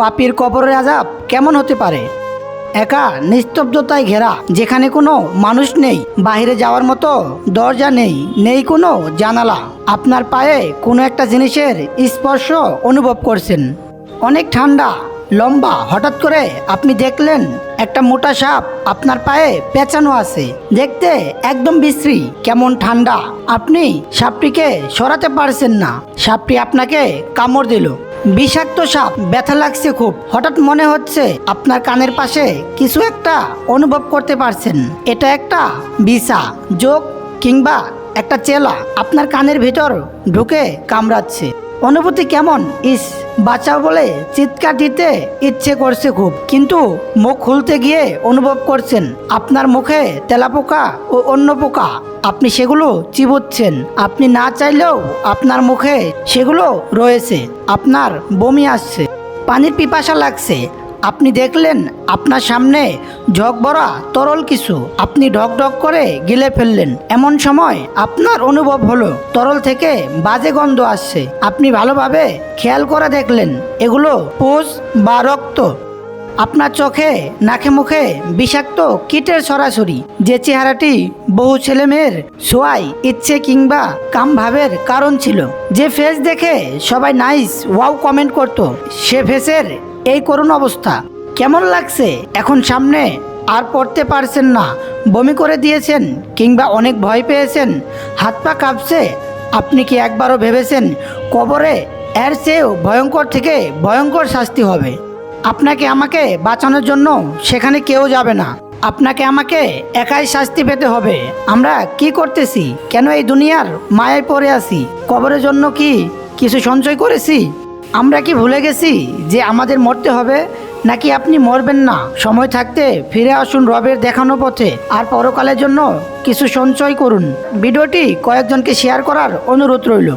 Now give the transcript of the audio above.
পাপির কবরের আজাব কেমন হতে পারে? একা, নিস্তব্ধতায় ঘেরা, যেখানে কোনো মানুষ নেই বাইরে যাওয়ার মতো দরজা নেই নেই কোনো জানালা। আপনার পায়ে কোনো একটা জিনিসের স্পর্শ অনুভব করছেন। অনেক ঠান্ডা, লম্বা, হঠাৎ করে আপনি দেখলেন একটা মোটা সাপ আপনার পায়ে পেঁচানো আছে। দেখতে একদম বিশ্রী, কেমন ঠান্ডা। আপনি সাপটিকে সরাতে পারছেন না। সাপটি আপনাকে কামড় দিল। বিষাক্ত সাপ, ব্যথা লাগছে খুব। হঠাৎ মনে হচ্ছে আপনার কানের পাশে কিছু একটা অনুভব করতে পারছেন। এটা একটা বিষা যোগ কিংবা একটা চেলা আপনার কানের ভেতর ঢুকে কামড়াচ্ছে। অনুভূতি কেমন? ইস বাঁচাও বলে চিৎকার দিতে ইচ্ছে করছে খুব, কিন্তু মুখ খুলতে গিয়ে অনুভব করছেন, আপনার মুখে তেলাপোকা ও অন্য পোকা, আপনি সেগুলো চিবুচ্ছেন, আপনি না চাইলেও আপনার মুখে সেগুলো রয়েছে, আপনার বমি আসছে, পানির পিপাসা লাগছে আপনি দেখলেন আপনার সামনে ঝক ভরা তরল কিছু। আপনি ঢক ঢক করে গিলে ফেললেন। এমন সময় আপনার অনুভব হলো, তরল থেকে বাজে গন্ধ আসছে। আপনি ভালোভাবে খেয়াল করে দেখলেন, এগুলো পুষ বা রক্ত। আপনার চোখে, নাকে মুখে বিষাক্ত কীটের সরাসরি। যে চেহারাটি বহু ছেলেমেয়ের সোয়াই ইচ্ছে কিংবা কাম ভাবের কারণ ছিল। যে ফেস দেখে সবাই নাইস ওয়াও কমেন্ট করত, সে ফেসের এই করুণ অবস্থা। কেমন লাগছে? এখন সামনে? আর পড়তে পারছেন না। বমি করে দিয়েছেন কিংবা অনেক ভয় পেয়েছেন? হাত পা কাঁপছে? আপনি কি একবারও ভেবেছেন কবরে? এর চেয়েও ভয়ঙ্কর থেকে ভয়ঙ্কর শাস্তি হবে। আপনাকে আমাকে বাঁচানোর জন্য সেখানে কেউ যাবে না। আপনাকে আমাকে একাই শাস্তি পেতে হবে। আমরা কি করতেছি? কেন এই দুনিয়ার মায়ায় পড়ে আছি? কবরের জন্য কি কিছু সঞ্চয় করেছি? আমরা কি ভুলে গেছি যে আমাদের মরতে হবে? নাকি আপনি মরবেন না? সময় থাকতে ফিরে আসুন রবের দেখানো পথে। আর পরকালের জন্য কিছু সঞ্চয় করুন। ভিডিওটি কয়েকজনকে শেয়ার করার অনুরোধ রইল।